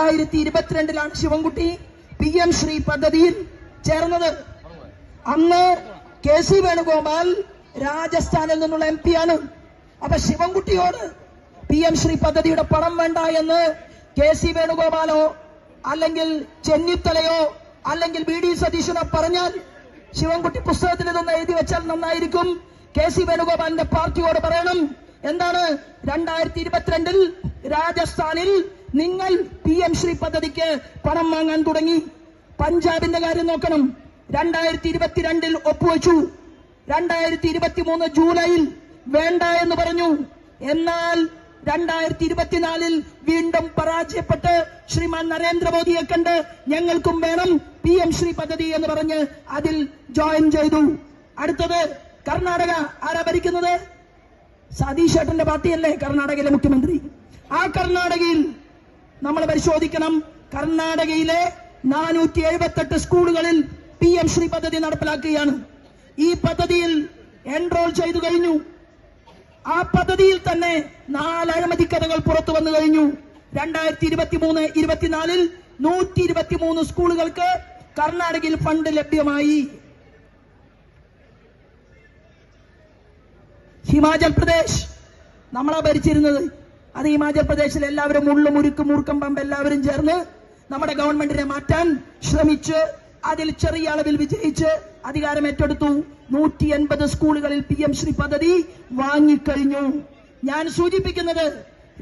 രണ്ടായിരത്തി ഇരുപത്തിരണ്ടിലാണ് Sivankutty P M Shri പദ്ധതിയിൽ ചേർന്നത്. അന്ന് കെ സി വേണുഗോപാൽ രാജസ്ഥാനിൽ നിന്നുള്ള എം പി ആണ്. അപ്പൊ ശിവൻകുട്ടിയോട് പി എം ശ്രീ പദ്ധതിയുടെ പണം വേണ്ട എന്ന് കെ സി വേണുഗോപാലോ അല്ലെങ്കിൽ ചെന്നിത്തലയോ അല്ലെങ്കിൽ ബി ഡി സതീശനോ പറഞ്ഞാൽ ശിവൻകുട്ടി പുസ്തകത്തിൽ ഇതൊന്ന് എഴുതി വെച്ചാൽ നന്നായിരിക്കും. കെ സി വേണുഗോപാലിന്റെ പാർട്ടിയോട് പറയണം. എന്താണ്? രണ്ടായിരത്തി ഇരുപത്തിരണ്ടിൽ രാജസ്ഥാനിൽ നിങ്ങൾ പി എം ശ്രീ പദ്ധതിക്ക് പണം വാങ്ങാൻ തുടങ്ങി. പഞ്ചാബിന്റെ കാര്യം നോക്കണം. രണ്ടായിരത്തി ഇരുപത്തിരണ്ടിൽ ഒപ്പുവെച്ചു. രണ്ടായിരത്തി ഇരുപത്തി മൂന്ന് ജൂലൈയിൽ വേണ്ട എന്ന് പറഞ്ഞു. എന്നാൽ രണ്ടായിരത്തി ഇരുപത്തിനാലിൽ വീണ്ടും പരാജയപ്പെട്ട് ശ്രീമാൻ നരേന്ദ്രമോദിയെ കണ്ട് ഞങ്ങൾക്കും വേണം പി എം ശ്രീ പദ്ധതി എന്ന് പറഞ്ഞ് അതിൽ ജോയിൻ ചെയ്തു. അടുത്തത് കർണാടക. ആരാ ഭരിക്കുന്നത്? സതീഷ് ഏട്ടന്റെ പാർട്ടിയല്ലേ കർണാടകയിലെ മുഖ്യമന്ത്രി? ആ കർണാടകയിൽ നമ്മൾ പരിശോധിക്കണം. കർണാടകയിലെ നാനൂറ്റി എഴുപത്തെട്ട് സ്കൂളുകളിൽ പി എം ശ്രീ പദ്ധതി നടപ്പിലാക്കുകയാണ്. ഈ പദ്ധതിയിൽ എൻറോൾ ചെയ്തു കഴിഞ്ഞു. ആ പദ്ധതിയിൽ തന്നെ നാല് അഴിമതി കഥകൾ പുറത്തു വന്നു കഴിഞ്ഞു. രണ്ടായിരത്തി ഇരുപത്തി മൂന്ന് ഇരുപത്തിനാലിൽ നൂറ്റി ഇരുപത്തി മൂന്ന് സ്കൂളുകൾക്ക് കർണാടകയിൽ ഫണ്ട് ലഭ്യമായി. ഹിമാചൽ പ്രദേശ് നമ്മളാ ഭരിച്ചിരുന്നത്. അത് ഹിമാചൽ പ്രദേശിൽ എല്ലാവരും ഉള്ളു മുരുക്കും മൂർക്കം പമ്പ് എല്ലാവരും ചേർന്ന് നമ്മുടെ ഗവൺമെന്റിനെ മാറ്റാൻ ശ്രമിച്ച് അതിൽ ചെറിയ അളവിൽ വിജയിച്ച് അധികാരം ഏറ്റെടുത്തു. നൂറ്റി എൺപത് സ്കൂളുകളിൽ പി എം ശ്രീ പദ്ധതി വാങ്ങിക്കഴിഞ്ഞു. ഞാൻ സൂചിപ്പിക്കുന്നത്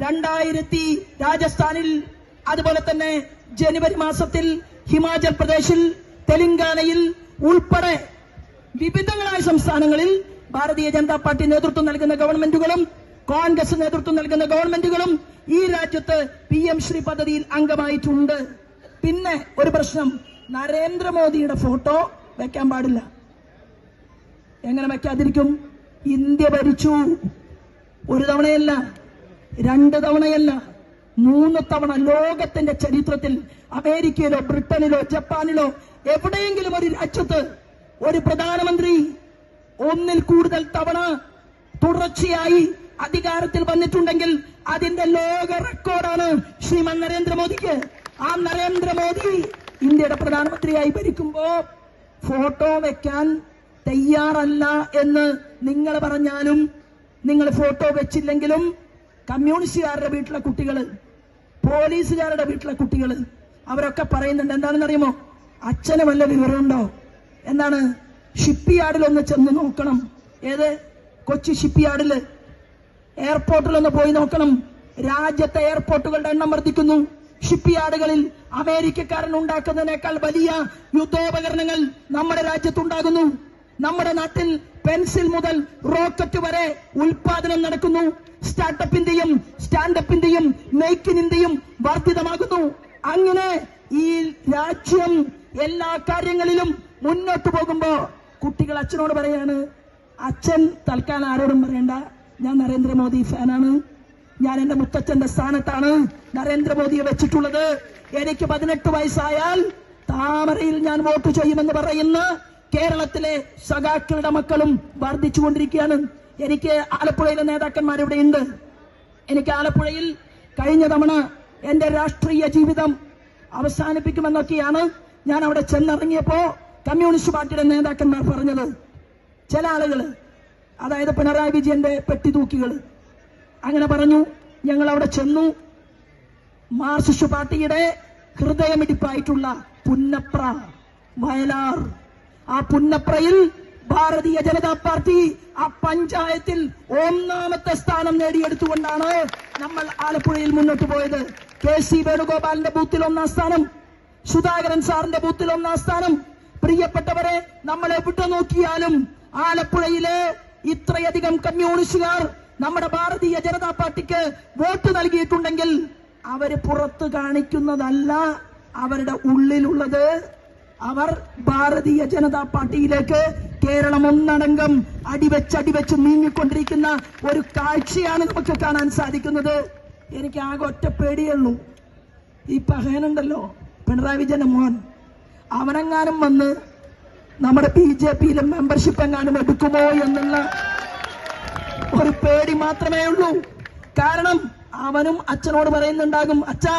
രണ്ടായിരത്തി രാജസ്ഥാനിൽ അതുപോലെ തന്നെ ജനുവരി മാസത്തിൽ ഹിമാചൽ പ്രദേശിൽ തെലങ്കാനയിൽ ഉൾപ്പെടെ വിവിധങ്ങളായ സംസ്ഥാനങ്ങളിൽ ഭാരതീയ ജനതാ പാർട്ടി നേതൃത്വം നൽകുന്ന ഗവൺമെന്റുകളും കോൺഗ്രസ് നേതൃത്വം നൽകുന്ന ഗവൺമെന്റുകളും ഈ രാജ്യത്ത് പി എം ശ്രീ പദ്ധതിയിൽ അംഗമായിട്ടുണ്ട്. പിന്നെ ഒരു പ്രശ്നം. നരേന്ദ്രമോദിയുടെ ഫോട്ടോ വെക്കാൻ പാടില്ല. എങ്ങനെ വെക്കാതിരിക്കും? ഇന്ത്യ ഭരിച്ചു. ഒരു തവണയല്ല രണ്ട് തവണയല്ല മൂന്ന് തവണ ലോകത്തിന്റെ ചരിത്രത്തിൽ അമേരിക്കയിലോ ബ്രിട്ടനിലോ ജപ്പാനിലോ എവിടെയെങ്കിലും ഒരു രാജ്യത്ത് ഒരു പ്രധാനമന്ത്രി ഒന്നിൽ കൂടുതൽ തവണ തുടർച്ചയായി അധികാരത്തിൽ വന്നിട്ടുണ്ടെങ്കിൽ അതിന്റെ ലോക റെക്കോർഡാണ് ശ്രീമൻ നരേന്ദ്രമോദിക്ക്. ആ നരേന്ദ്രമോദി ഇന്ത്യയുടെ പ്രധാനമന്ത്രിയായി ഭരിക്കുമ്പോ ഫോട്ടോ വെക്കാൻ തയ്യാറല്ല എന്ന് നിങ്ങൾ പറഞ്ഞാലും നിങ്ങൾ ഫോട്ടോ വെച്ചില്ലെങ്കിലും കമ്മ്യൂണിസ്റ്റുകാരുടെ വീട്ടിലെ കുട്ടികൾ പോലീസുകാരുടെ വീട്ടിലെ കുട്ടികൾ അവരൊക്കെ പറയുന്നുണ്ട്. എന്താണെന്ന് അറിയുമോ അച്ഛന് വല്ല വിവരമുണ്ടോ? എന്താണ്? ഷിപ്പ് യാർഡിൽ ഒന്ന് ചെന്ന് നോക്കണം. ഏത്? കൊച്ചി ഷിപ്പ് യാർഡിൽ എയർപോർട്ടിൽ ഒന്ന് പോയി നോക്കണം. രാജ്യത്തെ എയർപോർട്ടുകളുടെ എണ്ണം വർദ്ധിക്കുന്നു. ഷിപ്പ് യാർഡുകളിൽ അമേരിക്കക്കാരൻ ഉണ്ടാക്കുന്നതിനേക്കാൾ വലിയ യുദ്ധോപകരണങ്ങൾ നമ്മുടെ രാജ്യത്തുണ്ടാകുന്നു. നമ്മുടെ നാട്ടിൽ പെൻസിൽ മുതൽ റോക്കറ്റ് വരെ ഉൽപാദനം നടക്കുന്നു. സ്റ്റാർട്ടപ്പിന്റെയും സ്റ്റാൻഡപ്പിന്റെയും മേക്ക് ഇൻ ഇന്ത്യയും വർദ്ധിതമാകുന്നു. അങ്ങനെ ഈ രാജ്യം എല്ലാ കാര്യങ്ങളിലും മുന്നോട്ട് പോകുമ്പോ കുട്ടികൾ അച്ഛനോട് പറയാണ് അച്ഛൻ തൽക്കാലം ആരോടും പറയണ്ട. ഞാൻ നരേന്ദ്രമോദി ഫാനാണ്. ഞാൻ എന്റെ മുത്തച്ഛന്റെ സ്ഥാനത്താണ് നരേന്ദ്രമോദിയെ വെച്ചിട്ടുള്ളത്. എനിക്ക് പതിനെട്ട് വയസ്സായാൽ താമരയിൽ ഞാൻ വോട്ട് ചെയ്യുമെന്ന് പറയുന്ന കേരളത്തിലെ സഖാക്കളുടെ മക്കളും വർദ്ധിച്ചുകൊണ്ടിരിക്കുകയാണ്. എനിക്ക് ആലപ്പുഴയിലെ നേതാക്കന്മാർ ഇവിടെ ഉണ്ട് എനിക്ക് ആലപ്പുഴയിൽ കഴിഞ്ഞ തവണ എന്റെ രാഷ്ട്രീയ ജീവിതം അവസാനിപ്പിക്കുമെന്നൊക്കെയാണ് ഞാൻ അവിടെ ചെന്നിറങ്ങിയപ്പോ കമ്മ്യൂണിസ്റ്റ് പാർട്ടിയുടെ നേതാക്കന്മാർ പറഞ്ഞത്. ചില ആളുകൾ അതായത് പിണറായി വിജയന്റെ പെട്ടിതൂക്കികൾ അങ്ങനെ പറഞ്ഞു ഞങ്ങൾ അവിടെ ചെന്നു. മാർസിസ്റ്റ് പാർട്ടിയുടെ ഹൃദയമിടിപ്പായിട്ടുള്ള പുന്നപ്ര വയലാർ. ആ പുന്നപ്രയിൽ ഭാരതീയ ജനതാ പാർട്ടി ആ പഞ്ചായത്തിൽ ഒന്നാമത്തെ സ്ഥാനം നേടിയെടുത്തുകൊണ്ടാണ് നമ്മൾ ആലപ്പുഴയിൽ മുന്നോട്ട് പോയത്. കെ സി വേണുഗോപാലിന്റെ ബൂത്തിൽ ഒന്നാം സ്ഥാനം സുധാകരൻ സാറിന്റെ ബൂത്തിൽ ഒന്നാം സ്ഥാനം. പ്രിയപ്പെട്ടവരെ നമ്മളെ എവിടെ നോക്കിയാലും ആലപ്പുഴയിലെ ഇത്രയധികം കമ്മ്യൂണിസ്റ്റുകാർ നമ്മുടെ ഭാരതീയ ജനതാ പാർട്ടിക്ക് വോട്ട് നൽകിയിട്ടുണ്ടെങ്കിൽ അവർ പുറത്ത് കാണിക്കുന്നതല്ല അവരുടെ ഉള്ളിലുള്ളത്. അവർ ഭാരതീയ ജനതാ പാർട്ടിയിലേക്ക് കേരളം ഒന്നടങ്കം അടിവെച്ച് അടിവെച്ച് നീങ്ങിക്കൊണ്ടിരിക്കുന്ന ഒരു കാഴ്ചയാണ് നമുക്ക് കാണാൻ സാധിക്കുന്നത്. എനിക്ക് ആകെ ഒറ്റ പേടിയുള്ളൂ ഈ പഹയനുണ്ടല്ലോ പിണറായി വിജയൻ മോൻ. അവനെങ്ങാനും വന്ന് നമ്മുടെ ബി ജെ പിയിലെ മെമ്പർഷിപ്പ് എങ്ങാനും എടുക്കുമോ എന്നുള്ള ഒരു പേടി മാത്രമേ ഉള്ളൂ. കാരണം അവനും അച്ഛനോട് പറയുന്നുണ്ടാകും അച്ഛാ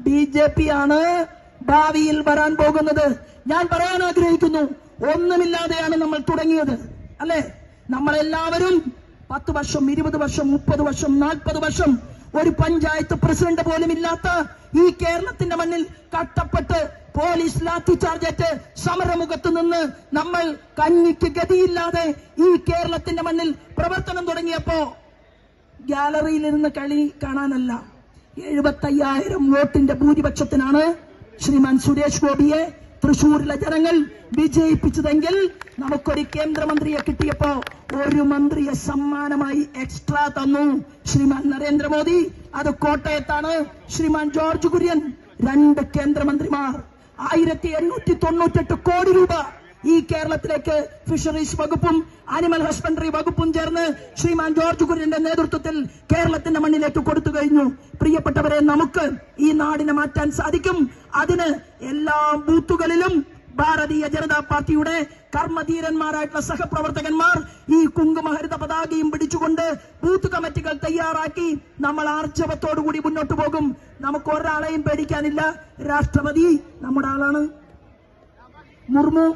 ബി ജെ പി ആണ് ഭാവിയിൽ വരാൻ പോകുന്നത്. ഞാൻ പറയാൻ ആഗ്രഹിക്കുന്നു ഒന്നുമില്ലാതെയാണ് നമ്മൾ തുടങ്ങിയത്. അല്ലെ? നമ്മളെല്ലാവരും പത്ത് വർഷം ഇരുപത് വർഷം മുപ്പത് വർഷം നാൽപ്പത് വർഷം ഒരു പഞ്ചായത്ത് പ്രസിഡന്റ് പോലും ഇല്ലാത്ത ഈ കേരളത്തിന്റെ മണ്ണിൽ കട്ടപ്പെട്ട് പോലീസ് ലാത്തി ചാർജറ്റ് സമരമുഖത്ത് നിന്ന് നമ്മൾ കഞ്ഞിക്ക് ഗതിയില്ലാതെ ഈ കേരളത്തിന്റെ മണ്ണിൽ പ്രവർത്തനം തുടങ്ങിയപ്പോ ഗാലറിയിലിരുന്ന് കളി കാണാനല്ല. എഴുപത്തയ്യായിരം വോട്ടിന്റെ ഭൂരിപക്ഷത്തിനാണ് ശ്രീമാൻ സുരേഷ് ഗോപിയെ തൃശൂരിലെ ജനങ്ങൾ വിജയിപ്പിച്ചതെങ്കിൽ നമുക്കൊരു കേന്ദ്രമന്ത്രിയെ കിട്ടിയപ്പോ ഒരു മന്ത്രിയെ സമ്മാനമായി എക്സ്ട്രാ തന്നു. ശ്രീമാൻ നരേന്ദ്രമോദി. അത് കോട്ടയത്താണ്. ശ്രീമാൻ ജോർജ് കുര്യൻ. രണ്ട് കേന്ദ്രമന്ത്രിമാർ. ആയിരത്തി എണ്ണൂറ്റി തൊണ്ണൂറ്റെട്ട് കോടി രൂപ ഈ കേരളത്തിലേക്ക് ഫിഷറീസ് വകുപ്പും ആനിമൽ ഹസ്ബൻഡറി വകുപ്പും ചേർന്ന് ശ്രീമാൻ ജോർജ് കുര്യന്റെ നേതൃത്വത്തിൽ കേരളത്തിന്റെ മണ്ണിലേക്ക് കൊടുത്തു കഴിഞ്ഞു. പ്രിയപ്പെട്ടവരെ നമുക്ക് ഈ നാടിനെ മാറ്റാൻ സാധിക്കും. അതിന് എല്ലാ ബൂത്തുകളിലും ഭാരതീയ ജനതാ പാർട്ടിയുടെ കർമ്മധീരന്മാരായിട്ടുള്ള സഹപ്രവർത്തകന്മാർ ഈ കുങ്കുമഹരിത പതാകയും പിടിച്ചുകൊണ്ട് ബൂത്ത് കമ്മിറ്റികൾ തയ്യാറാക്കി നമ്മൾ ആർജവത്തോടുകൂടി മുന്നോട്ട് പോകും. നമുക്ക് ഒരാളെയും പേടിക്കാനില്ല. രാഷ്ട്രപതി നമ്മുടെ ആളാണ്. മുർമു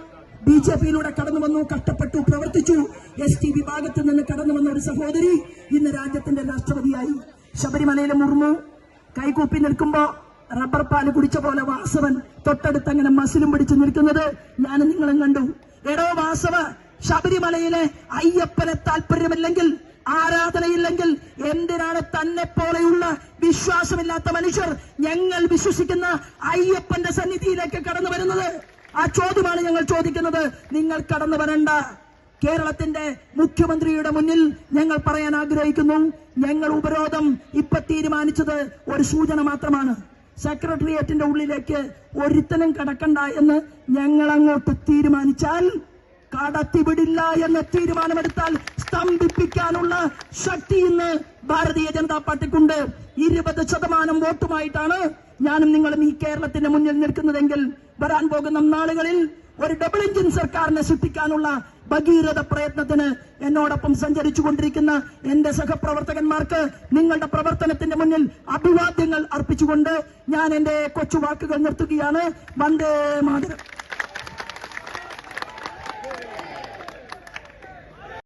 ബി ജെ പിയിലൂടെ കടന്നു വന്നു കഷ്ടപ്പെട്ടു പ്രവർത്തിച്ചു. എസ് ടി വിഭാഗത്തിൽ നിന്ന് കടന്നു വന്ന ഒരു സഹോദരി ഇന്ന് രാജ്യത്തിന്റെ രാഷ്ട്രപതിയായി. ശബരിമലയിലെ മുർമു കൈകൂപ്പി നിൽക്കുമ്പോ റബ്ബർ പാൽ കുടിച്ച പോലെ വാസവൻ തൊട്ടടുത്ത് അങ്ങനെ മസിലും പിടിച്ചു നിൽക്കുന്നത് ഞാൻ നിങ്ങളും കണ്ടു. എടോ വാസവ ശബരിമലയിലെ അയ്യപ്പനെ താല്പര്യമില്ലെങ്കിൽ ആരാധനയില്ലെങ്കിൽ എന്തിനാണ് തന്നെ പോലെയുള്ള വിശ്വാസമില്ലാത്ത മനുഷ്യർ ഞങ്ങൾ വിശ്വസിക്കുന്ന അയ്യപ്പന്റെ സന്നിധിയിലേക്ക് കടന്നു വരുന്നത്? ആ ചോദ്യമാണ് ഞങ്ങൾ ചോദിക്കുന്നത്. നിങ്ങൾ കടന്നു വരണ്ട. കേരളത്തിന്റെ മുഖ്യമന്ത്രിയുടെ മുന്നിൽ ഞങ്ങൾ പറയാൻ ആഗ്രഹിക്കുന്നു. ഞങ്ങൾ ഉപരോധം ഇപ്പൊ തീരുമാനിച്ചത് ഒരു സൂചന മാത്രമാണ്. സെക്രട്ടേറിയറ്റിന്റെ ഉള്ളിലേക്ക് ഒരുത്തനും കടക്കണ്ട എന്ന് ഞങ്ങൾ അങ്ങോട്ട് തീരുമാനിച്ചാൽ കടത്തിവിടില്ല എന്ന് തീരുമാനമെടുത്താൽ സ്തംഭിപ്പിക്കാനുള്ള ശക്തി ഇന്ന് ഭാരതീയ ജനതാ പാർട്ടിക്കുണ്ട്. ഇരുപത് ശതമാനം വോട്ടുമായിട്ടാണ് ഞാനും നിങ്ങളും ഈ കേരളത്തിന്റെ മുന്നിൽ നിൽക്കുന്നതെങ്കിൽ വരാൻ പോകുന്ന നാളുകളിൽ ഒരു ഡബിൾ എഞ്ചിൻ സർക്കാരിനെ സൃഷ്ടിക്കാനുള്ള ഭഗീരഥ പ്രയത്നത്തിന് എന്നോടൊപ്പം സഞ്ചരിച്ചു കൊണ്ടിരിക്കുന്ന എന്റെ സഹപ്രവർത്തകന്മാർക്ക് നിങ്ങളുടെ പ്രവർത്തനത്തിന്റെ മുന്നിൽ അഭിവാദ്യങ്ങൾ അർപ്പിച്ചുകൊണ്ട് ഞാൻ എന്റെ കൊച്ചു വാക്കുകൾ നിർത്തുകയാണ്. വന്ദേ മാതരം.